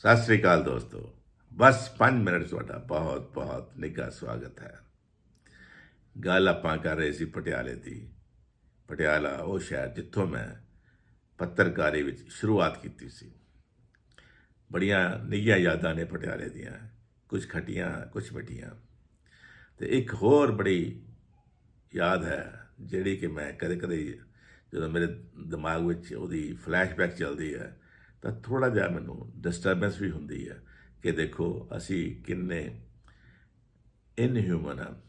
ਸਤਿ ਸ੍ਰੀ ਅਕਾਲ ਦੋਸਤੋ। ਬਸ 5 ਮਿੰਟ ਤੁਹਾਡਾ ਬਹੁਤ ਬਹੁਤ ਨਿੱਘਾ ਸਵਾਗਤ ਹੈ। ਗੱਲ ਆਪਾਂ ਕਰ ਰਹੇ ਸੀ ਪਟਿਆਲੇ ਦੀ। ਪਟਿਆਲਾ, ਉਹ ਸ਼ਹਿਰ ਜਿੱਥੋਂ ਮੈਂ ਪੱਤਰਕਾਰੀ ਵਿੱਚ ਸ਼ੁਰੂਆਤ ਕੀਤੀ ਸੀ। ਬੜੀਆਂ ਨਿੱਘੀਆਂ ਯਾਦਾਂ ਨੇ ਪਟਿਆਲੇ ਦੀਆਂ ਕੁਝ ਖਟੀਆਂ ਕੁਝ ਮਿੱਠੀਆਂ। ਤੇ ਇੱਕ ਹੋਰ ਬੜੀ ਯਾਦ ਹੈ, ਜਿਹੜੀ ਕਿ ਮੈਂ ਕਦੇ ਕਦੇ ਜਦੋਂ ਮੇਰੇ ਦਿਮਾਗ ਵਿੱਚ ਉਹਦੀ ਫਲੈਸ਼ਬੈਕ ਚੱਲਦੀ ਹੈ ਤਾਂ ਥੋੜਾ ਜਿਹਾ ਮੈਨੂੰ ਡਿਸਟਰਬੈਂਸ ਵੀ ਹੁੰਦੀ ਹੈ ਕਿ ਦੇਖੋ ਅਸੀਂ ਕਿੰਨੇ ਇਨਹਿਊਮਨ ਆ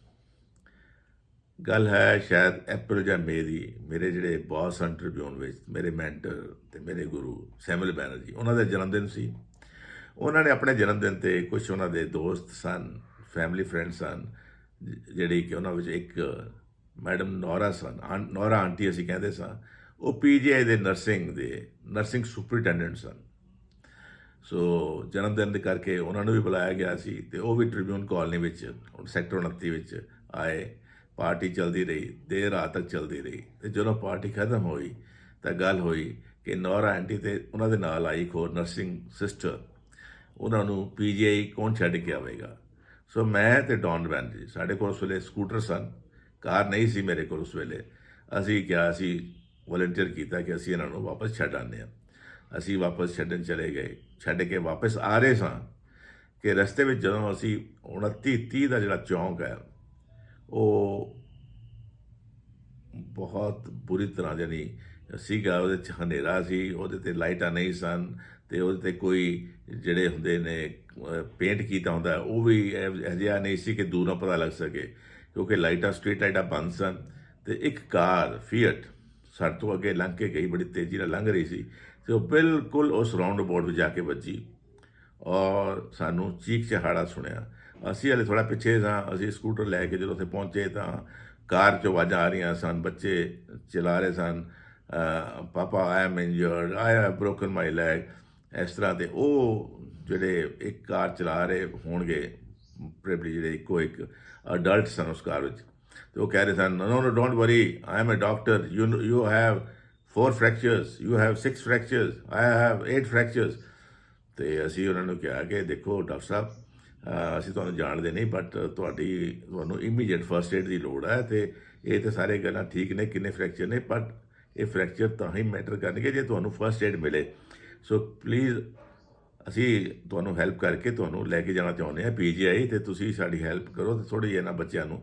ਗੱਲ ਹੈ ਸ਼ਾਇਦ ਅਪ੍ਰੈਲ ਜਾਂ ਮਈ ਦੀ, ਮੇਰੇ ਜਿਹੜੇ ਬੌਸ ਹਨ ਟ੍ਰਿਬਿਊਨ ਵਿੱਚ, ਮੇਰੇ ਮੈਂਟਰ ਤੇ ਮੇਰੇ ਗੁਰੂ ਸੈਮਲ ਬੈਨਰਜੀ, ਉਹਨਾਂ ਦਾ ਜਨਮ ਦਿਨ ਸੀ। ਉਹਨਾਂ ਨੇ ਆਪਣੇ ਜਨਮ ਦਿਨ ਤੇ ਕੁਝ ਉਹਨਾਂ ਦੇ ਦੋਸਤ ਸਨ ਫੈਮਿਲੀ ਫਰੈਂਡ ਸਨ, ਜ- ਜਿਹੜੀ ਕਿ ਉਹਨਾਂ ਵਿੱਚ ਇੱਕ ਮੈਡਮ ਨੌਰਾ ਸਨ, ਆਂ- ਨੌਰਾ ਆਂਟੀ ਅਸੀਂ ਕਹਿੰਦੇ ਸਾਂ। ਉਹ ਪੀਜੀਆਈ ਦੇ ਨਰਸਿੰਗ ਦੇ, ਨਰਸਿੰਗ ਸੁਪਰਡੈਂਟੈਂਟ ਸਨ। ਸੋ ਜਨਮ ਦਿਨ ਦੇ ਕਰਕੇ ਉਹਨਾਂ ਨੂੰ ਵੀ ਬੁਲਾਇਆ ਗਿਆ ਸੀ ਤੇ ਉਹ ਵੀ ਟ੍ਰਿਬਿਊਨ ਕਾਲਨੀ ਵਿੱਚ ਸੈਕਟਰ 29 ਵਿੱਚ ਆਏ। ਪਾਰਟੀ ਚੱਲਦੀ ਰਹੀ, ਦੇਰ ਰਾਤ ਤੱਕ ਚੱਲਦੀ ਰਹੀ ਤੇ ਜਦੋਂ ਪਾਰਟੀ ਖਤਮ ਹੋਈ ਤਾਂ ਗੱਲ ਹੋਈ ਕਿ ਨੌਰਾ ਆਂਟੀ ਤੇ ਉਹਨਾਂ ਦੇ ਨਾਲ ਆਈ ਇੱਕ ਹੋਰ ਨਰਸਿੰਗ ਸਿਸਟਰ। ਉਹਨਾਂ ਨੂੰ ਪੀਜੀਆਈ ਕੌਣ ਛੱਡ ਕੇ ਆਵੇਗਾ? ਸੋ ਮੈਂ ਤੇ ਡੌਨ ਬੈਨਰਜੀ, ਸਾਡੇ ਕੋਲ ਉਸ ਵੇਲੇ ਸਕੂਟਰ ਸਨ। ਕਾਰ ਨਹੀਂ ਸੀ ਮੇਰੇ ਕੋਲ ਉਸ ਵੇਲੇ। ਅਸੀਂ ਕਿਹਾ ਸੀ ਵਲੰਟੀਅਰ ਕੀਤਾ ਕਿ ਅਸੀਂ ਇਹਨਾਂ ਨੂੰ ਵਾਪਸ ਛੱਡ ਆਉਂਦੇ ਹਾਂ। ਅਸੀਂ ਵਾਪਸ ਛੱਡਣ ਚਲੇ ਗਏ। ਛੱਡ ਕੇ ਵਾਪਸ ਆ ਰਹੇ ਸਾਂ ਕਿ ਰਸਤੇ ਵਿੱਚ ਜਦੋਂ ਅਸੀਂ 29 30 ਦਾ ਜਿਹੜਾ ਚੌਂਕ ਹੈ, ਉਹ ਬਹੁਤ ਬੁਰੀ ਤਰ੍ਹਾਂ ਜਾਨੀ ਸੀਗਾ, ਉਹਦੇ ਚ ਹਨੇਰਾ ਸੀ, ਉਹਦੇ ਤੇ ਲਾਈਟਾਂ ਨਹੀਂ ਸਨ ਤੇ ਉਹਦੇ ਤੇ ਕੋਈ ਜਿਹੜੇ ਹੁੰਦੇ ਨੇ ਪੇਂਟ ਕੀਤਾ ਹੁੰਦਾ, ਉਹ ਵੀ ਇਹ- ਅਜਿਹਾ ਨਹੀਂ ਸੀ ਕਿ ਦੂਰੋਂ ਪਤਾ ਲੱਗ ਸਕੇ ਕਿਉਂਕਿ ਲਾਈਟਾਂ ਸਟਰੀਟ ਲਾਈਟਾਂ ਬੰਦ ਸਨ ਤੇ ਇੱਕ ਕਾਰ ਫੀਅਟ ਸਾਡੇ ਤੋਂ ਅੱਗੇ ਲੰਘ ਕੇ ਗਈ, ਬੜੀ ਤੇਜ਼ੀ ਨਾਲ ਲੰਘ ਰਹੀ ਸੀ। ਤੇ ਉਹ ਬਿਲਕੁਲ ਉਸ ਰਾਉਂਡ ਅਬਾਊਟ ਵਿੱਚ ਜਾ ਕੇ ਵੱਜੀ ਔਰ ਸਾਨੂੰ ਚੀਕ ਚਹਾੜਾ ਸੁਣਿਆ। ਅਸੀਂ ਹਲੇ ਥੋੜਾ ਪਿੱਛੇ ਸਾਂ, ਅਸੀਂ ਸਕੂਟਰ ਲੈ ਕੇ ਜਦੋਂ ਉੱਥੇ ਪਹੁੰਚੇ ਤਾਂ ਕਾਰ ਚੋਂ ਆਵਾਜ਼ਾਂ ਆ ਰਹੀਆਂ ਸਨ, ਬੱਚੇ ਚਲਾ ਰਹੇ ਸਨ papa I am injured I have broken my leg ਇਸ ਤਰ੍ਹਾਂ ਦੇ ਉਹ ਜਿਹੜੇ ਇੱਕ ਕਾਰ ਚਲਾ ਰਹੇ ਹੋਣਗੇ ਪ੍ਰੇਬਲੀ ਜਿਹੜੇ ਇੱਕੋ ਇੱਕ ਅਡਲਟ ਸਨ ਉਸ ਕਾਰ ਵਿੱਚ। ਤੇ ਉਹ ਕਹਿ ਰਹੇ ਸਨ no no don't worry I am a doctor you you have four fractures. You have six fractures. I have eight fractures. ਤੇ ਅਸੀਂ ਉਹਨਾਂ ਨੂੰ ਕਿਹਾ ਕਿ ਦੇਖੋ, ਡਾਕਟਰ ਸਾਹਿਬ ਅਸੀਂ ਤੁਹਾਨੂੰ ਜਾਣਦੇ ਨਹੀਂ ਬਟ ਤੁਹਾਡੀ, ਤੁਹਾਨੂੰ ਇਮੀਡੀਏਟ ਫਰਸਟ ਏਡ ਦੀ ਲੋੜ ਹੈ ਤੇ ਇਹ ਤੇ ਸਾਰੇ ਗੱਲਾਂ ਠੀਕ ਨੇ, ਕਿੰਨੇ ਫ੍ਰੈਕਚਰ ਨੇ ਬਟ ਇਹ ਫ੍ਰੈਕਚਰ ਤਾਂ ਹੀ ਮੈਟਰ ਕਰਨਗੇ ਜੇ ਤੁਹਾਨੂੰ ਫਰਸਟ ਏਡ ਮਿਲੇ। ਸੋ ਪਲੀਜ਼ ਅਸੀਂ ਤੁਹਾਨੂੰ ਹੈਲਪ ਕਰਕੇ ਤੁਹਾਨੂੰ ਲੈ ਕੇ ਜਾਣਾ ਚਾਹੁੰਦੇ ਹਾਂ ਪੀਜੀਆਈ ਤੇ ਤੁਸੀਂ ਸਾਡੀ ਹੈਲਪ ਕਰੋ ਤੇ ਥੋੜੀ ਜਿਹੀ ਇਹਨਾਂ ਬੱਚਿਆਂ ਨੂੰ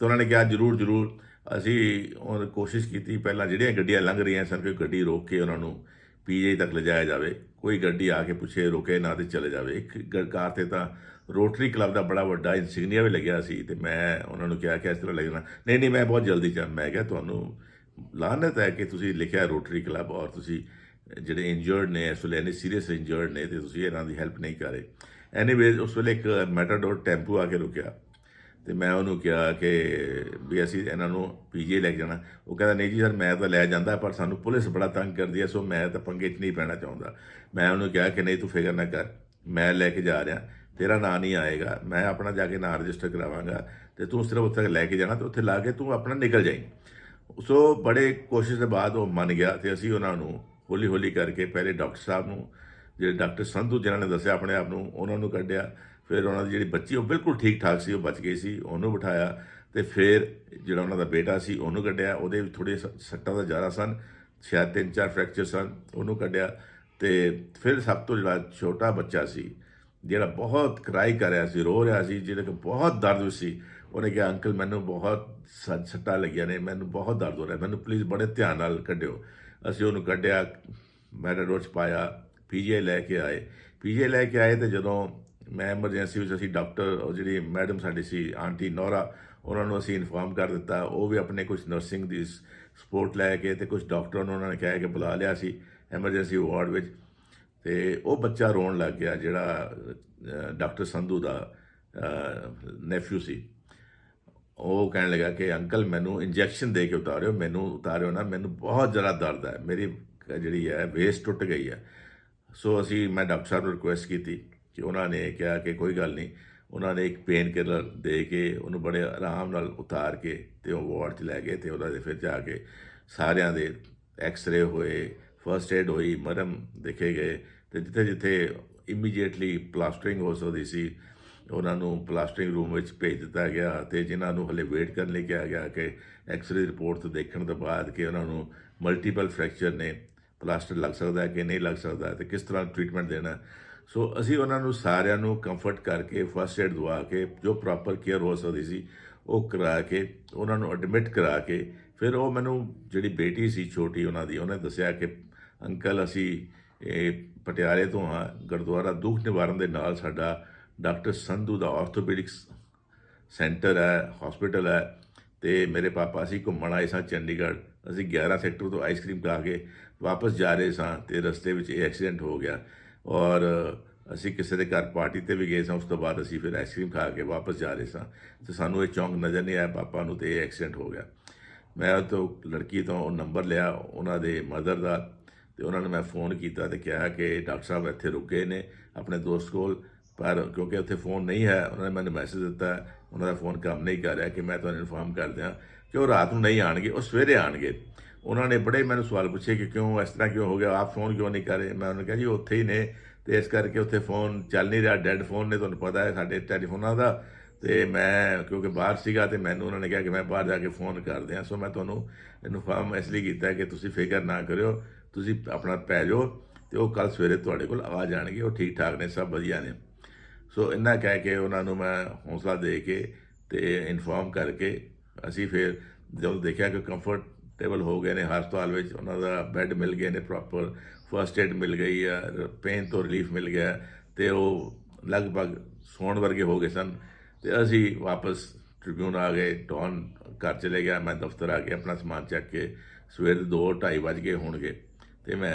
ਤੇ ਉਹਨਾਂ ਨੇ ਕਿਹਾ ਜਰੂਰ ਜਰੂਰ ਅਸੀਂ ਉਹ ਕੋਸ਼ਿਸ਼ ਕੀਤੀ ਪਹਿਲਾਂ ਜਿਹੜੀਆਂ ਗੱਡੀਆਂ ਲੰਘ ਰਹੀਆਂ ਸਨ ਕੋਈ ਗੱਡੀ ਰੋਕ ਕੇ ਉਹਨਾਂ ਨੂੰ ਪੀਜੇ ਤੱਕ ਲਿਜਾਇਆ ਜਾਵੇ, ਕੋਈ ਗੱਡੀ ਆ ਕੇ ਪੁੱਛੇ ਰੁਕੇ ਨਾ ਤੇ ਚਲੇ ਜਾਵੇ। ਇੱਕ ਗ- ਕਾਰ ਤੇ ਤਾਂ ਰੋਟਰੀ ਕਲੱਬ ਦਾ ਬੜਾ ਵੱਡਾ ਇਨਸਿਗਨੀਆ ਵੀ ਲੱਗਿਆ ਸੀ ਤੇ ਮੈਂ ਉਹਨਾਂ ਨੂੰ ਕਿਹਾ ਕਿ ਇਸ ਤਰ੍ਹਾਂ ਲੱਗਣਾ ਨਹੀਂ ਨਹੀਂ, ਮੈਂ ਬਹੁਤ ਜਲਦੀ ਚਾਹ ਮੈਂ ਕਿਹਾ ਤੁਹਾਨੂੰ ਲਾਹਨਤ ਹੈ ਕਿ ਤੁਸੀਂ ਲਿਖਿਆ ਰੋਟਰੀ ਕਲੱਬ ਔਰ ਤੁਸੀਂ ਜਿਹੜੇ ਇੰਜਰਡ ਨੇ, ਇਸ ਵੇਲੇ ਇੰਨੇ ਸੀਰੀਅਸ ਇੰਜਰਡ ਨੇ ਤੇ ਤੁਸੀਂ ਇਹਨਾਂ ਦੀ ਹੈਲਪ ਨਹੀਂ ਕਰ ਰਹੇ। ਐਨੀਵੇਜ਼ ਉਸ ਵੇਲੇ ਇੱਕ ਮੈਟਾਡੋਰ ਟੈਂਪੂ ਆ ਕੇ ਰੁਕਿਆ। ਤੇ ਮੈਂ ਉਹਨੂੰ ਕਿਹਾ ਕਿ ਵੀ ਅਸੀਂ ਇਹਨਾਂ ਨੂੰ ਪੀਜੀ ਲੈ ਕੇ ਜਾਣਾ। ਉਹ ਕਹਿੰਦਾ, ਨਹੀਂ ਜੀ ਸਰ, ਮੈਂ ਤਾਂ ਲੈ ਜਾਂਦਾ, ਪਰ ਸਾਨੂੰ ਪੁਲਿਸ ਬੜਾ ਤੰਗ ਕਰਦੀ ਹੈ, ਸੋ ਮੈਂ ਤਾਂ ਪੰਗੇ 'ਚ ਨਹੀਂ ਪੈਣਾ ਚਾਹੁੰਦਾ। ਮੈਂ ਉਹਨੂੰ ਕਿਹਾ ਕਿ, ਨਹੀਂ, ਤੂੰ ਫਿਕਰ ਨਾ ਕਰ, ਮੈਂ ਲੈ ਕੇ ਜਾ ਰਿਹਾ। ਤੇਰਾ ਨਾਂ ਨਹੀਂ ਆਏਗਾ। ਮੈਂ ਆਪਣਾ ਜਾ ਕੇ ਨਾਂ ਰਜਿਸਟਰ ਕਰਾਵਾਂਗਾ ਤੇ ਤੂੰ ਸਿਰਫ ਉੱਥੇ ਲੈ ਕੇ ਜਾਣਾ ਤੇ ਉੱਥੇ ਲਾ ਕੇ ਤੂੰ ਆਪਣਾ ਨਿਕਲ ਜਾਈਂ। ਸੋ ਬੜੇ ਕੋਸ਼ਿਸ਼ ਦੇ ਬਾਅਦ ਉਹ ਮੰਨ ਗਿਆ ਤੇ ਅਸੀਂ ਉਹਨਾਂ ਨੂੰ ਹੌਲੀ ਹੌਲੀ ਕਰਕੇ ਪਹਿਲੇ ਡਾਕਟਰ ਸਾਹਿਬ ਨੂੰ, ਜਿਹੜੇ ਡਾਕਟਰ ਸੰਧੂ ਜਿਨ੍ਹਾਂ ਨੇ ਦੱਸਿਆ ਆਪਣੇ ਆਪ ਨੂੰ, ਉਹਨਾਂ ਨੂੰ ਕੱਢਿਆ। ਫਿਰ ਉਹਨਾਂ ਦੀ ਜਿਹੜੀ ਬੱਚੀ, ਉਹ ਬਿਲਕੁਲ ਠੀਕ ਠਾਕ ਸੀ, ਉਹ ਬਚ ਗਈ ਸੀ, ਉਹਨੂੰ ਬਿਠਾਇਆ ਤੇ ਫਿਰ ਜਿਹੜਾ ਉਹਨਾਂ ਦਾ ਬੇਟਾ ਸੀ, ਉਹਨੂੰ ਕੱਢਿਆ। ਉਹਦੇ ਵੀ ਥੋੜੇ ਸੱਟਾਂ ਦਾ ਜ਼ਿਆਦਾ ਸਨ, ਸ਼ਾਇਦ ਤਿੰਨ ਚਾਰ ਫ੍ਰੈਕਚਰ ਸਨ, ਉਹਨੂੰ ਕੱਢਿਆ ਤੇ ਫਿਰ ਸਭ ਤੋਂ ਜਿਹੜਾ ਛੋਟਾ ਬੱਚਾ ਸੀ, ਜਿਹੜਾ ਬਹੁਤ ਕਰਾਈ ਕਰ ਰਿਹਾ ਸੀ, ਰੋ ਰਿਹਾ ਸੀ, ਜਿਹਦੇ ਕੋ ਬਹੁਤ ਦਰਦ ਸੀ, ਉਹਨੇ ਕਿਹਾ, ਅੰਕਲ, ਮੈਨੂੰ ਬਹੁਤ ਸ- ਸੱਟਾਂ ਲੱਗੀਆਂ ਨੇ, ਮੈਨੂੰ ਬਹੁਤ ਦਰਦ ਹੋ ਰਿਹਾ, ਮੈਨੂੰ ਪਲੀਜ਼ ਬੜੇ ਧਿਆਨ ਨਾਲ ਕੱਢਿਓ। ਅਸੀਂ ਉਹਨੂੰ ਕੱਢਿਆ ਮੈਟਾਡੋਰ ਚ ਪਾਇਆ ਪੀਜੀਆਈ ਲੈ ਕੇ ਆਏ। ਪੀਜੀਆਈ ਲੈ ਕੇ ਆਏ ਤੇ ਜਦੋਂ ਮੈਂ ਐਮਰਜੈਂਸੀ ਵਿੱਚ ਅਸੀਂ ਡਾਕਟਰ ਉਹ ਜਿਹੜੀ ਮੈਡਮ ਸਾਡੀ ਸੀ ਆਂਟੀ ਨੌਰਾ ਉਹਨਾਂ ਨੂੰ ਅਸੀਂ ਇਨਫਾਰਮ ਕਰ ਦਿੱਤਾ। ਉਹ ਵੀ ਆਪਣੇ ਕੁਝ ਨਰਸਿੰਗ ਦੀ ਸਪੋਰਟ ਲੈ ਕੇ ਤੇ ਕੁਝ ਡਾਕਟਰਾਂ ਨੂੰ ਉਹਨਾਂ ਨੇ ਕਿਹਾ ਕਿ ਬੁਲਾ ਲਿਆ ਸੀ ਐਮਰਜੈਂਸੀ ਵਾਰਡ ਵਿੱਚ। ਤੇ ਉਹ ਬੱਚਾ ਰੋਣ ਲੱਗ ਗਿਆ, ਜਿਹੜਾ ਡਾਕਟਰ ਸੰਧੂ ਦਾ ਨੈਫਿਊ ਸੀ। ਉਹ ਕਹਿਣ ਲੱਗਾ ਕਿ, ਅੰਕਲ, ਮੈਨੂੰ ਇੰਜੈਕਸ਼ਨ ਦੇ ਕੇ ਉਤਾਰਿਓ, ਮੈਨੂੰ ਉਤਾਰਿਓ ਨਾ, ਮੈਨੂੰ ਬਹੁਤ ਜ਼ਿਆਦਾ ਦਰਦ ਹੈ। ਮੇਰੀ ਜਿਹੜੀ ਹੈ ਵੇਸ ਟੁੱਟ ਗਈ ਹੈ। ਸੋ ਅਸੀਂ, ਮੈਂ ਡਾਕਟਰ ਸਾਹਿਬ ਨੂੰ ਰਿਕੁਐਸਟ ਕੀਤੀ। ਕਿ ਉਹਨਾਂ ਨੇ ਕਿਹਾ ਕਿ ਕੋਈ ਗੱਲ ਨਹੀਂ। ਉਹਨਾਂ ਨੇ ਇੱਕ ਪੇਨ ਕਿਲਰ ਦੇ ਕੇ ਉਹਨੂੰ ਬੜੇ ਆਰਾਮ ਨਾਲ ਉਤਾਰ ਕੇ ਤੇ ਉਹ ਵਾਰਡ 'ਚ ਲੈ ਗਏ ਤੇ ਉਹਨਾਂ ਦੇ ਫਿਰ ਜਾ ਕੇ ਸਾਰਿਆਂ ਦੇ ਐਕਸ-ਰੇ ਹੋਏ, ਫਰਸਟ ਏਡ ਹੋਈ, ਮਰਮ ਦੇਖੇ ਗਏ ਤੇ ਜਿੱਥੇ ਜਿੱਥੇ ਇਮੀਡੀਏਟਲੀ ਪਲਾਸਟਰਿੰਗ ਹੋ ਸਕਦੀ ਸੀ, ਉਹਨਾਂ ਨੂੰ ਪਲਾਸਟਰਿੰਗ ਰੂਮ ਵਿੱਚ ਭੇਜ ਦਿੱਤਾ ਗਿਆ ਤੇ ਜਿਨ੍ਹਾਂ ਨੂੰ ਹਲੇ ਵੇਟ ਕਰਨ ਲਈ ਕਿਹਾ ਗਿਆ ਕਿ ਐਕਸ-ਰੇ ਰਿਪੋਰਟ ਤੋਂ ਦੇਖਣ ਤੋਂ ਬਾਅਦ ਕਿ ਉਹਨਾਂ ਨੂੰ ਮਲਟੀਪਲ ਫ੍ਰੈਕਚਰ ਨੇ ਪਲਾਸਟਰ ਲੱਗ ਸਕਦਾ ਹੈ ਕਿ ਨਹੀਂ ਲੱਗ ਸਕਦਾ ਤੇ ਕਿਸ ਤਰ੍ਹਾਂ ਟ੍ਰੀਟਮੈਂਟ ਦੇਣਾ ਸੋ ਅਸੀਂ ਉਹਨਾਂ ਨੂੰ ਸਾਰਿਆਂ ਨੂੰ ਕੰਫਰਟ ਕਰਕੇ ਫਸਟ ਏਡ ਦਵਾ ਕੇ, ਜੋ ਪ੍ਰੋਪਰ ਕੇਅਰ ਹੋ ਸਕਦੀ ਸੀ, ਉਹ ਕਰਾ ਕੇ, ਉਹਨਾਂ ਨੂੰ ਐਡਮਿਟ ਕਰਾ ਕੇ, ਫਿਰ ਉਹ ਮੈਨੂੰ ਜਿਹੜੀ ਬੇਟੀ ਸੀ ਛੋਟੀ ਉਹਨਾਂ ਦੀ, ਉਹਨੇ ਦੱਸਿਆ ਕਿ, ਅੰਕਲ, ਅਸੀਂ ਇਹ ਪਟਿਆਲੇ ਤੋਂ ਹਾਂ, ਗੁਰਦੁਆਰਾ ਦੁੱਖ ਨਿਵਾਰਨ ਦੇ ਨਾਲ ਸਾਡਾ ਡਾਕਟਰ ਸੰਧੂ ਦਾ ਆਰਥੋਪੈਡਿਕਸ ਸੈਂਟਰ ਹੈ ਹਸਪੀਟਲ ਹੈ, ਤੇ ਮੇਰੇ ਪਾਪਾ ਅਸੀਂ ਘੁੰਮਣ ਆਏ ਸਾਂ ਚੰਡੀਗੜ੍ਹ, ਅਸੀਂ 11 ਸੈਕਟਰ ਤੋਂ ਆਈਸਕ੍ਰੀਮ ਖਾ ਕੇ ਵਾਪਸ ਜਾ ਰਹੇ ਸਾਂ ਤੇ ਰਸਤੇ ਵਿੱਚ ਇਹ ਐਕਸੀਡੈਂਟ ਹੋ ਗਿਆ। ਔਰ ਅਸੀਂ ਕਿਸੇ ਦੇ ਘਰ ਪਾਰਟੀ ਤੇ ਵੀ ਗਏ ਸਾਂ, ਉਸ ਤੋਂ ਬਾਅਦ ਅਸੀਂ ਫਿਰ ਆਈਸਕ੍ਰੀਮ ਖਾ ਕੇ ਵਾਪਸ ਜਾ ਰਹੇ ਸਾਂ। ਤੇ ਸਾਨੂੰ ਇਹ ਚੌਂਕ ਨਜ਼ਰ ਨਹੀਂ ਆਇਆ, ਪਾਪਾ ਨੂੰ ਤੇ ਇਹ ਐਕਸੀਡੈਂਟ ਹੋ ਗਿਆ। ਮੈਂ ਉਹ ਲੜਕੀ ਤੋਂ ਉਹ ਨੰਬਰ ਲਿਆ, ਉਹਨਾਂ ਦੇ ਮਦਰ ਦਾ, ਤੇ ਉਹਨਾਂ ਨੂੰ ਮੈਂ ਫੋਨ ਕੀਤਾ ਤੇ ਕਿਹਾ ਕਿ ਡਾਕਟਰ ਸਾਹਿਬ ਇੱਥੇ ਰੁਕੇ ਨੇ, ਆਪਣੇ ਦੋਸਤ ਕੋਲ। ਪਰ ਕਿਉਂਕਿ ਉੱਥੇ ਫੋਨ ਨਹੀਂ ਹੈ, ਉਹਨਾਂ ਨੇ ਮੈਨੂੰ ਮੈਸੇਜ ਦਿੱਤਾ, ਉਹਨਾਂ ਦਾ ਫੋਨ ਕੰਮ ਨਹੀਂ ਕਰ ਰਿਹਾ ਕਿ ਮੈਂ ਤੁਹਾਨੂੰ ਇਨਫਾਰਮ ਕਰ ਦਿਆਂ ਕਿ ਉਹ ਰਾਤ ਨੂੰ ਨਹੀਂ ਆਣਗੇ ਉਹ ਸਵੇਰੇ ਆਣਗੇ ਉਹਨਾਂ ਨੇ ਬੜੇ ਮੈਨੂੰ ਸਵਾਲ ਪੁੱਛੇ ਕਿ ਕਿਉਂ, ਇਸ ਤਰ੍ਹਾਂ ਕਿਉਂ ਹੋ ਗਿਆ, ਆਪ ਫੋਨ ਕਿਉਂ ਨਹੀਂ ਕਰ ਰਹੇ? ਮੈਂ ਉਹਨਾਂ ਨੂੰ ਕਿਹਾ ਜੀ, ਉਹ ਉੱਥੇ ਹੀ ਨੇ ਤੇ ਇਸ ਕਰਕੇ ਉੱਥੇ ਫੋਨ ਚੱਲ ਨਹੀਂ ਰਿਹਾ ਡੈੱਡ ਫੋਨ ਨੇ ਤੁਹਾਨੂੰ ਪਤਾ ਹੈ ਸਾਡੇ ਟੈਲੀਫੋਨਾਂ ਦਾ। ਤੇ ਮੈਂ ਕਿਉਂਕਿ ਬਾਹਰ ਸੀਗਾ ਤੇ ਮੈਨੂੰ ਉਹਨਾਂ ਨੇ ਕਿਹਾ ਕਿ ਮੈਂ ਬਾਹਰ ਜਾ ਕੇ ਫੋਨ ਕਰ ਦਿਆਂ, ਸੋ ਮੈਂ ਤੁਹਾਨੂੰ ਇਨਫਾਰਮ ਇਸ ਲਈ ਕੀਤਾ ਕਿ ਤੁਸੀਂ ਫਿਕਰ ਨਾ ਕਰਿਓ, ਤੁਸੀਂ ਆਪਣਾ ਪੈ ਜਾਓ ਤੇ ਉਹ ਕੱਲ ਸਵੇਰੇ ਤੁਹਾਡੇ ਕੋਲ ਆ ਜਾਣਗੇ, ਉਹ ਠੀਕ ਠਾਕ ਨੇ, ਸਭ ਵਧੀਆ ਨੇ। ਸੋ ਇੰਨਾ ਕਹਿ ਕੇ ਉਹਨਾਂ ਨੂੰ ਮੈਂ ਹੌਸਲਾ ਦੇ ਕੇ ਤੇ ਇਨਫਾਰਮ ਕਰਕੇ ਅਸੀਂ ਫਿਰ ਜਦੋਂ ਦੇਖਿਆ ਕਿ ਕੰਫਰਟੇਬਲ ਹੋ ਗਏ ਨੇ, ਹਸਪਤਾਲ ਵਿੱਚ ਉਹਨਾਂ ਦਾ ਬੈੱਡ ਮਿਲ ਗਏ ਨੇ ਪ੍ਰੋਪਰ ਫਰਸਟ ਏਡ ਮਿਲ ਗਈ ਆ ਪੇਨ ਤੋਂ ਰਿਲੀਫ ਮਿਲ ਗਿਆ ਤੇ ਉਹ ਲਗਭਗ ਸੌਣ ਵਰਗੇ ਹੋ ਗਏ ਸਨ ਤੇ ਅਸੀਂ ਵਾਪਸ ਟ੍ਰਿਬਿਊਨ ਆ ਗਏ ਟੌਨ ਘਰ ਚਲੇ ਗਿਆ, ਮੈਂ ਦਫ਼ਤਰ ਆ ਕੇ ਆਪਣਾ ਸਮਾਨ ਚੱਕ ਕੇ ਸਵੇਰ ਦੇ 2:30 ਵਜ ਗਏ ਹੋਣਗੇ ਤੇ ਮੈਂ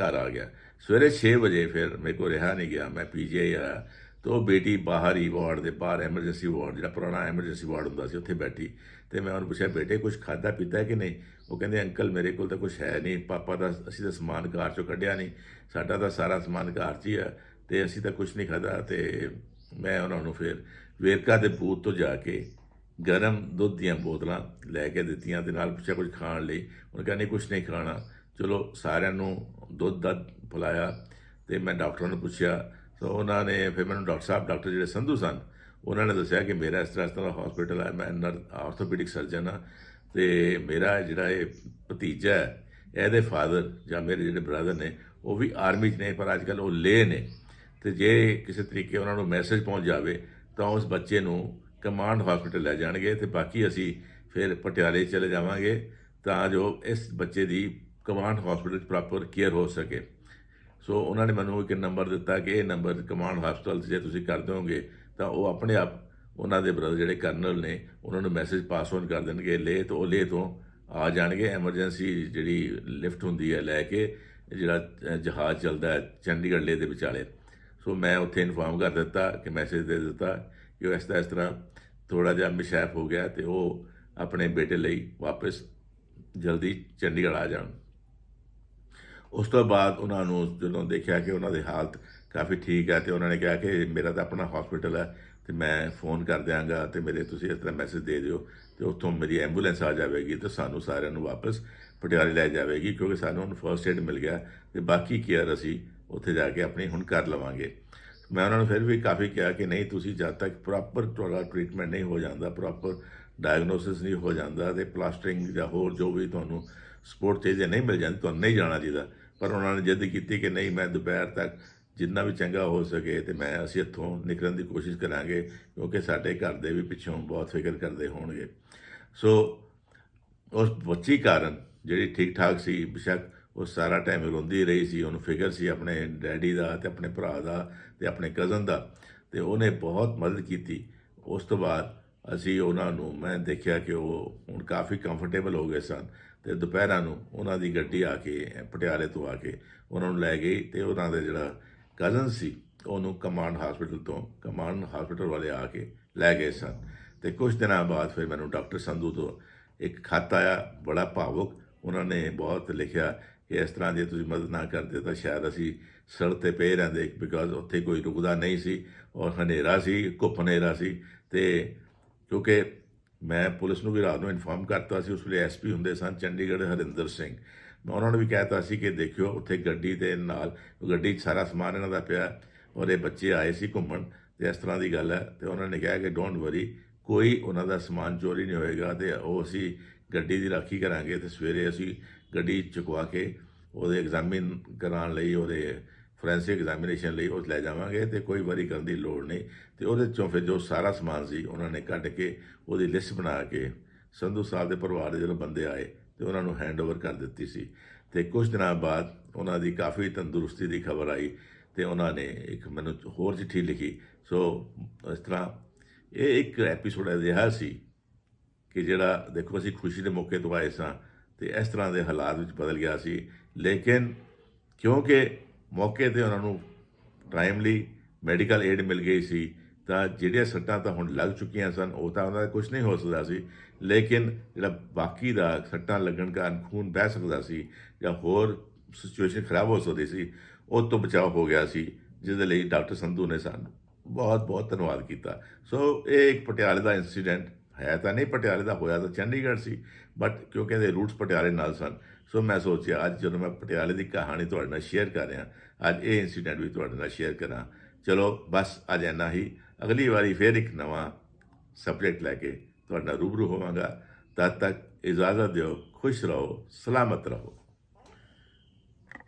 ਘਰ ਆ ਗਿਆ। ਸਵੇਰੇ 6 ਵਜੇ ਫਿਰ ਮੇਰੇ ਕੋਲ ਰਿਹਾ ਨਹੀਂ ਗਿਆ, ਮੈਂ ਪੀਜੀਆਈ ਆਇਆ ਤੇ ਉਹ ਬੇਟੀ ਬਾਹਰ ਹੀ ਵਾਰਡ ਦੇ ਬਾਹਰ ਐਮਰਜੈਂਸੀ ਵਾਰਡ, ਜਿਹੜਾ ਪੁਰਾਣਾ ਐਮਰਜੈਂਸੀ ਵਾਰਡ ਹੁੰਦਾ ਸੀ, ਉੱਥੇ ਬੈਠੀ। ਤੇ ਮੈਂ ਉਹਨੂੰ ਪੁੱਛਿਆ, ਬੇਟੇ ਕੁਝ ਖਾਦਾ ਪੀਤਾ ਕਿ ਨਹੀਂ? ਉਹ ਕਹਿੰਦੇ, ਅੰਕਲ, ਮੇਰੇ ਕੋਲ ਤਾਂ ਕੁਝ ਹੈ ਨਹੀਂ। ਪਾਪਾ ਦਾ, ਅਸੀਂ ਤਾਂ ਸਮਾਨ ਕਾਰ ਚੋਂ ਕੱਢਿਆ ਨਹੀਂ। ਸਾਡਾ ਤਾਂ ਸਾਰਾ ਸਮਾਨ ਕਾਰ 'ਚ ਹੀ ਆ ਤੇ ਅਸੀਂ ਤਾਂ ਕੁਝ ਨਹੀਂ ਖਾਦਾ ਤੇ ਮੈਂ ਉਹਨਾਂ ਨੂੰ ਫਿਰ ਵੇਰਕਾ ਦੇ ਬੂਤ ਤੋਂ ਜਾ ਕੇ ਗਰਮ ਦੁੱਧ ਦੀਆਂ ਬੋਤਲਾਂ ਲੈ ਕੇ ਦਿੱਤੀਆਂ ਤੇ ਨਾਲ ਪੁੱਛਿਆ ਕੁਝ ਖਾਣ ਲਈ? ਉਹਨੇ ਕਹਿੰਦੇ ਕੁਝ ਨਹੀਂ ਖਾਣਾ। ਚਲੋ, ਸਾਰਿਆਂ ਨੂੰ ਦੁੱਧ ਦਾ ਪਿਲਾਇਆ ਤੇ ਮੈਂ ਡਾਕਟਰਾਂ ਨੂੰ ਪੁੱਛਿਆ ਤਾਂ ਉਹਨਾਂ ਨੇ ਫਿਰ ਮੈਨੂੰ ਡਾਕਟਰ ਸਾਹਿਬ, ਡਾਕਟਰ ਜਿਹੜੇ ਸੰਧੂ ਸਨ, ਉਹਨਾਂ ਨੇ ਦੱਸਿਆ ਕਿ ਮੇਰਾ ਇਸ ਤਰ੍ਹਾਂ ਇਸ ਤਰ੍ਹਾਂ ਹਸਪੀਟਲ ਹੈ ਮੈਂ ਨਰ ਆਰਥੋਪੈਡਿਕ ਸਰਜਨ ਹਾਂ ਤੇ ਮੇਰਾ ਜਿਹੜਾ ਇਹ ਭਤੀਜਾ ਹੈ, ਇਹਦੇ ਫਾਦਰ ਜਾਂ ਮੇਰੇ ਜਿਹੜੇ ਬ੍ਰਦਰ ਨੇ, ਉਹ ਵੀ ਆਰਮੀ 'ਚ ਨੇ, ਪਰ ਅੱਜ ਕੱਲ ਉਹ ਲੇ ਨੇ। ਤੇ ਜੇ ਕਿਸੇ ਤਰੀਕੇ ਉਹਨਾਂ ਨੂੰ ਮੈਸੇਜ ਪਹੁੰਚ ਜਾਵੇ, ਤਾਂ ਉਸ ਬੱਚੇ ਨੂੰ ਕਮਾਂਡ ਹਸਪੀਟਲ ਲੈ ਜਾਣਗੇ ਤੇ ਬਾਕੀ ਅਸੀਂ ਫਿਰ ਪਟਿਆਲੇ ਚਲੇ ਜਾਵਾਂਗੇ ਤਾਂ ਜੋ ਇਸ ਬੱਚੇ ਦੀ ਕਮਾਂਡ ਹਸਪੀਟਲ 'ਚ ਪ੍ਰੋਪਰ ਕੇਅਰ ਹੋ ਸਕੇ। ਸੋ ਉਹਨਾਂ ਨੇ ਮੈਨੂੰ ਇੱਕ ਨੰਬਰ ਦਿੱਤਾ ਕਿ ਇਹ ਨੰਬਰ ਕਮਾਂਡ ਹਸਪਤਾਲ 'ਚ ਜੇ ਤੁਸੀਂ ਕਰ ਦਿਓਗੇ, ਤਾਂ ਉਹ ਆਪਣੇ ਆਪ, ਉਹਨਾਂ ਦੇ ਬ੍ਰਦਰ ਜਿਹੜੇ ਕਰਨਲ ਨੇ, ਉਹਨਾਂ ਨੂੰ ਮੈਸੇਜ ਪਾਸ ਔਨ ਕਰ ਦੇਣਗੇ, ਲੇ ਤੋਂ ਉਹ ਲੇ ਤੋਂ, ਆ ਜਾਣਗੇ ਐਮਰਜੈਂਸੀ ਜਿਹੜੀ ਲਿਫਟ ਹੁੰਦੀ ਹੈ ਲੈ ਕੇ, ਜਿਹੜਾ ਜਹਾਜ਼ ਚੱਲਦਾ ਹੈ ਚੰਡੀਗੜ੍ਹ ਲੇ ਦੇ ਵਿਚਾਲੇ। ਸੋ ਮੈਂ ਉੱਥੇ ਇਨਫਾਰਮ ਕਰ ਦਿੱਤਾ, ਕਿ ਮੈਸੇਜ ਦੇ ਦਿੱਤਾ ਕਿ ਉਹ ਇਸ ਤਰ੍ਹਾਂ ਇਸ ਤਰ੍ਹਾਂ ਥੋੜਾ ਜਿਹਾ ਮਿਸ਼ੈਫ ਹੋ ਗਿਆ ਤੇ ਉਹ ਆਪਣੇ ਬੇਟੇ ਲਈ ਵਾਪਸ ਜਲਦੀ ਚੰਡੀਗੜ੍ਹ ਆ ਜਾਣ। ਉਸ ਤੋਂ ਬਾਅਦ ਉਹਨਾਂ ਨੂੰ ਜਦੋਂ ਦੇਖਿਆ ਕਿ ਉਹਨਾਂ ਦੀ ਹਾਲਤ ਕਾਫੀ ਠੀਕ ਹੈ ਤੇ ਉਹਨਾਂ ਨੇ ਕਿਹਾ ਕਿ ਮੇਰਾ ਤਾਂ ਆਪਣਾ ਹਸਪੀਟਲ ਹੈ ਤੇ ਮੈਂ ਫੋਨ ਕਰ ਦਿਆਂਗਾ ਤੇ ਮੇਰੇ ਤੁਸੀਂ ਇਸ ਤਰ੍ਹਾਂ ਮੈਸੇਜ ਦੇ ਦਿਓ ਤੇ ਉੱਥੋਂ ਮੇਰੀ ਐਂਬੂਲੈਂਸ ਆ ਜਾਵੇਗੀ ਤੇ ਸਾਨੂੰ ਸਾਰਿਆਂ ਨੂੰ ਵਾਪਸ ਪਟਿਆਲੇ ਲੈ ਜਾਵੇਗੀ ਕਿਉਂਕਿ ਸਾਨੂੰ ਹੁਣ ਫਰਸਟ ਏਡ ਮਿਲ ਗਿਆ ਤੇ ਬਾਕੀ ਕੇਅਰ ਅਸੀਂ ਉੱਥੇ ਜਾ ਕੇ ਆਪਣੀ ਹੁਣ ਕਰ ਲਵਾਂਗੇ। ਮੈਂ ਉਹਨਾਂ ਨੂੰ ਫਿਰ ਵੀ ਕਾਫੀ ਕਿਹਾ ਕਿ ਨਹੀਂ, ਤੁਸੀਂ ਜਦ ਤੱਕ ਪ੍ਰੋਪਰ ਤੁਹਾਡਾ ਟ੍ਰੀਟਮੈਂਟ ਨਹੀਂ ਹੋ ਜਾਂਦਾ ਪ੍ਰੋਪਰ ਡਾਇਗਨੋਸਿਸ ਨਹੀਂ ਹੋ ਜਾਂਦਾ ਤੇ ਪਲਾਸਟਰਿੰਗ ਜਾਂ ਹੋਰ ਜੋ ਵੀ ਤੁਹਾਨੂੰ ਸਪੋਰਟ ਚਾਹੀਦੇ ਨਹੀਂ ਮਿਲ ਜਾਂਦੀ ਤੁਹਾਨੂੰ ਨਹੀਂ ਜਾਣਾ ਚਾਹੀਦਾ। ਪਰ ਉਹਨਾਂ ਨੇ ਜਿੱਦ ਕੀਤੀ ਕਿ ਨਹੀਂ, ਮੈਂ ਦੁਪਹਿਰ ਤੱਕ ਜਿੰਨਾ ਵੀ ਚੰਗਾ ਹੋ ਸਕੇ ਤੇ ਮੈਂ ਅਸੀਂ ਇੱਥੋਂ ਨਿਕਲਣ ਦੀ ਕੋਸ਼ਿਸ਼ ਕਰਾਂਗੇ, ਕਿਉਂਕਿ ਸਾਡੇ ਘਰ ਦੇ ਵੀ ਪਿੱਛੋਂ ਬਹੁਤ ਫਿਕਰ ਕਰਦੇ ਹੋਣਗੇ। ਸੋ ਉਸ ਬੱਚੀ ਕਾਰਨ ਜਿਹੜੀ ਠੀਕ ਠਾਕ ਸੀ, ਬਿਸ਼ੱਕ ਉਹ ਸਾਰਾ ਟਾਈਮ ਰੋਂਦੀ ਰਹੀ ਸੀ, ਉਹਨੂੰ ਫਿਕਰ ਸੀ ਆਪਣੇ ਡੈਡੀ ਦਾ ਤੇ ਆਪਣੇ ਭਰਾ ਦਾ ਤੇ ਆਪਣੇ ਕਜ਼ਨ ਦਾ ਤੇ ਉਹਨੇ ਬਹੁਤ ਮਦਦ ਕੀਤੀ। ਉਸ ਤੋਂ ਬਾਅਦ ਅਸੀਂ ਉਹਨਾਂ ਨੂੰ, ਮੈਂ ਦੇਖਿਆ ਕਿ ਉਹ ਹੁਣ ਕਾਫੀ ਕੰਫਰਟੇਬਲ ਹੋ ਗਏ ਸਨ। ਤੇ ਦੁਪਹਿਰਾਂ ਨੂੰ ਉਹਨਾਂ ਦੀ ਗੱਡੀ ਆ ਕੇ, ਪਟਿਆਲੇ ਤੋਂ ਆ ਕੇ ਉਹਨਾਂ ਨੂੰ ਲੈ ਗਈ ਤੇ ਉਹਨਾਂ ਦੇ ਜਿਹੜਾ ਕਜ਼ਨ ਸੀ, ਉਹਨੂੰ ਕਮਾਂਡ ਹਸਪੀਟਲ ਤੋਂ, ਕਮਾਂਡ ਹਸਪੀਟਲ ਵਾਲੇ ਆ ਕੇ ਲੈ ਗਏ ਸਨ। ਤੇ ਕੁਝ ਦਿਨਾਂ ਬਾਅਦ ਫਿਰ ਮੈਨੂੰ ਡਾਕਟਰ ਸੰਧੂ ਤੋਂ ਇੱਕ ਖਤ ਆਇਆ, ਬੜਾ ਭਾਵੁਕ। ਉਹਨਾਂ ਨੇ ਬਹੁਤ ਲਿਖਿਆ ਕਿ ਇਸ ਤਰ੍ਹਾਂ ਜੇ ਤੁਸੀਂ ਮਦਦ ਨਾ ਕਰਦੇ ਤਾਂ ਸ਼ਾਇਦ ਅਸੀਂ ਸੜਕ ਤੇ ਪਏ ਰਹਿੰਦੇ ਬਿਕਾਜ਼ ਉੱਥੇ ਕੋਈ ਰੁਕਦਾ ਨਹੀਂ ਸੀ ਔਰ ਹਨੇਰਾ ਸੀ, ਘੁੱਪ ਹਨੇਰਾ ਸੀ ਤੇ ਕਿਉਂਕਿ ਮੈਂ ਪੁਲਿਸ ਨੂੰ ਵੀ ਰਾਤ ਨੂੰ ਇਨਫਾਰਮ ਕਰਤਾ ਸੀ, ਉਸ ਵੇਲੇ ਐਸਪੀ ਹੁੰਦੇ ਸਨ ਚੰਡੀਗੜ੍ਹ ਹਰਿੰਦਰ ਸਿੰਘ। ਮੈਂ ਉਹਨਾਂ ਨੂੰ ਵੀ ਕਹਿਤਾ ਸੀ ਕਿ ਦੇਖਿਓ, ਉੱਥੇ ਗੱਡੀ ਦੇ ਨਾਲ ਗੱਡੀ 'ਚ ਸਾਰਾ ਸਮਾਨ ਇਹਨਾਂ ਦਾ ਪਿਆ ਔਰ ਇਹ ਬੱਚੇ ਆਏ ਸੀ ਘੁੰਮਣ ਤੇ ਇਸ ਤਰ੍ਹਾਂ ਦੀ ਗੱਲ ਹੈ ਤੇ ਉਹਨਾਂ ਨੇ ਕਿਹਾ ਕਿ ਡੋਂਟ ਵਰੀ ਕੋਈ ਉਹਨਾਂ ਦਾ ਸਮਾਨ ਚੋਰੀ ਨਹੀਂ ਹੋਏਗਾ ਤੇ ਉਹ ਅਸੀਂ ਗੱਡੀ ਦੀ ਰਾਖੀ ਕਰਾਂਗੇ ਤੇ ਸਵੇਰੇ ਅਸੀਂ ਗੱਡੀ ਚੁਕਵਾ ਕੇ ਉਹਦੇ ਐਗਜ਼ਾਮਿਨ ਕਰਾਉਣ ਲਈ ਉਹਦੇ ਫੋਰੈਂਸਿਕ ਐਗਜ਼ਾਮੀਨੇਸ਼ਨ ਲਈ ਉਹ ਲੈ ਜਾਵਾਂਗੇ ਤੇ ਕੋਈ ਵਰੀ ਕਰਨ ਦੀ ਲੋੜ ਨਹੀਂ। ਤੇ ਉਹਦੇ ਚੋਂ ਫਿਰ ਜੋ ਸਾਰਾ ਸਮਾਨ ਸੀ, ਉਹਨਾਂ ਨੇ ਕੱਢ ਕੇ ਉਹਦੀ ਲਿਸਟ ਬਣਾ ਕੇ ਸੰਧੂ ਸਾਹਿਬ ਦੇ ਪਰਿਵਾਰ ਦੇ ਜਦੋਂ ਬੰਦੇ ਆਏ ਤੇ ਉਹਨਾਂ ਨੂੰ ਹੈਂਡਓਵਰ ਕਰ ਦਿੱਤੀ ਸੀ। ਤੇ ਕੁਝ ਦਿਨਾਂ ਬਾਅਦ ਉਹਨਾਂ ਦੀ ਕਾਫੀ ਤੰਦਰੁਸਤੀ ਦੀ ਖਬਰ ਆਈ ਤੇ ਉਹਨਾਂ ਨੇ ਇੱਕ ਮੈਨੂੰ ਹੋਰ ਚਿੱਠੀ ਲਿਖੀ। ਸੋ ਇਸ ਤਰ੍ਹਾਂ ਇਹ ਇੱਕ ਐਪੀਸੋਡ ਅਜਿਹਾ ਸੀ ਕਿ ਜਿਹੜਾ ਦੇਖੋ ਅਸੀਂ ਖੁਸ਼ੀ ਦੇ ਮੌਕੇ ਤੋਂ ਆਏ ਸਾਂ ਤੇ ਇਸ ਤਰ੍ਹਾਂ ਦੇ ਹਾਲਾਤ ਵਿੱਚ ਬਦਲ ਗਿਆ ਸੀ। ਲੇਕਿਨ ਕਿਉਂਕਿ ਮੌਕੇ ਤੇ ਉਹਨਾਂ ਨੂੰ ਟਾਈਮਲੀ ਮੈਡੀਕਲ ਏਡ ਮਿਲ ਗਈ ਸੀ। ਤਾਂ ਜਿਹੜੀਆਂ ਸੱਟਾਂ ਤਾਂ ਹੁਣ ਲੱਗ ਚੁੱਕੀਆਂ ਸਨ, ਉਹ ਤਾਂ ਉਹਨਾਂ ਦਾ ਕੁਝ ਨਹੀਂ ਹੋ ਸਕਦਾ ਸੀ। ਲੇਕਿਨ ਜਿਹੜਾ ਬਾਕੀ ਦਾ ਸੱਟਾਂ ਲੱਗਣ ਕਾਰਨ ਖੂਨ ਵਹਿ ਸਕਦਾ ਸੀ ਜਾਂ ਹੋਰ ਸਿਚੁਏਸ਼ਨ ਖਰਾਬ ਹੋ ਸਕਦੀ ਸੀ, ਉਹ ਤੋਂ ਬਚਾਅ ਹੋ ਗਿਆ ਸੀ ਜਿਸ ਦੇ ਲਈ ਡਾਕਟਰ ਸੰਧੂ ਨੇ ਸਾਨੂੰ ਬਹੁਤ ਬਹੁਤ ਧੰਨਵਾਦ ਕੀਤਾ। ਸੋ ਇਹ ਇੱਕ ਪਟਿਆਲੇ ਦਾ ਇਨਸੀਡੈਂਟ ਹੈ ਤਾਂ ਨਹੀਂ, ਪਟਿਆਲੇ ਦਾ ਹੋਇਆ ਤਾਂ ਚੰਡੀਗੜ੍ਹ ਸੀ ਬਟ ਕਿਉਂਕਿ ਇਹਦੇ ਰੂਟਸ ਪਟਿਆਲੇ ਨਾਲ ਸਨ ਸੋ ਮੈਂ ਸੋਚਿਆ ਅੱਜ ਜਦੋਂ ਮੈਂ ਪਟਿਆਲੇ ਦੀ ਕਹਾਣੀ ਤੁਹਾਡੇ ਨਾਲ ਸ਼ੇਅਰ ਕਰ ਰਿਹਾ, ਅੱਜ ਇਹ ਇਨਸੀਡੈਂਟ ਵੀ ਤੁਹਾਡੇ ਨਾਲ ਸ਼ੇਅਰ ਕਰਾਂ। ਚਲੋ, ਬਸ ਅੱਜ ਇੰਨਾ ਹੀ, ਅਗਲੀ ਵਾਰੀ ਫੇਰ ਇੱਕ ਨਵਾਂ ਸਬਜੈਕਟ ਲੈ ਕੇ ਤੁਹਾਡੇ ਨਾਲ ਰੂਬਰੂ ਹੋਵਾਂਗਾ। ਤਦ ਤੱਕ ਇਜਾਜ਼ਤ ਦਿਓ, ਖੁਸ਼ ਰਹੋ, ਸਲਾਮਤ ਰਹੋ।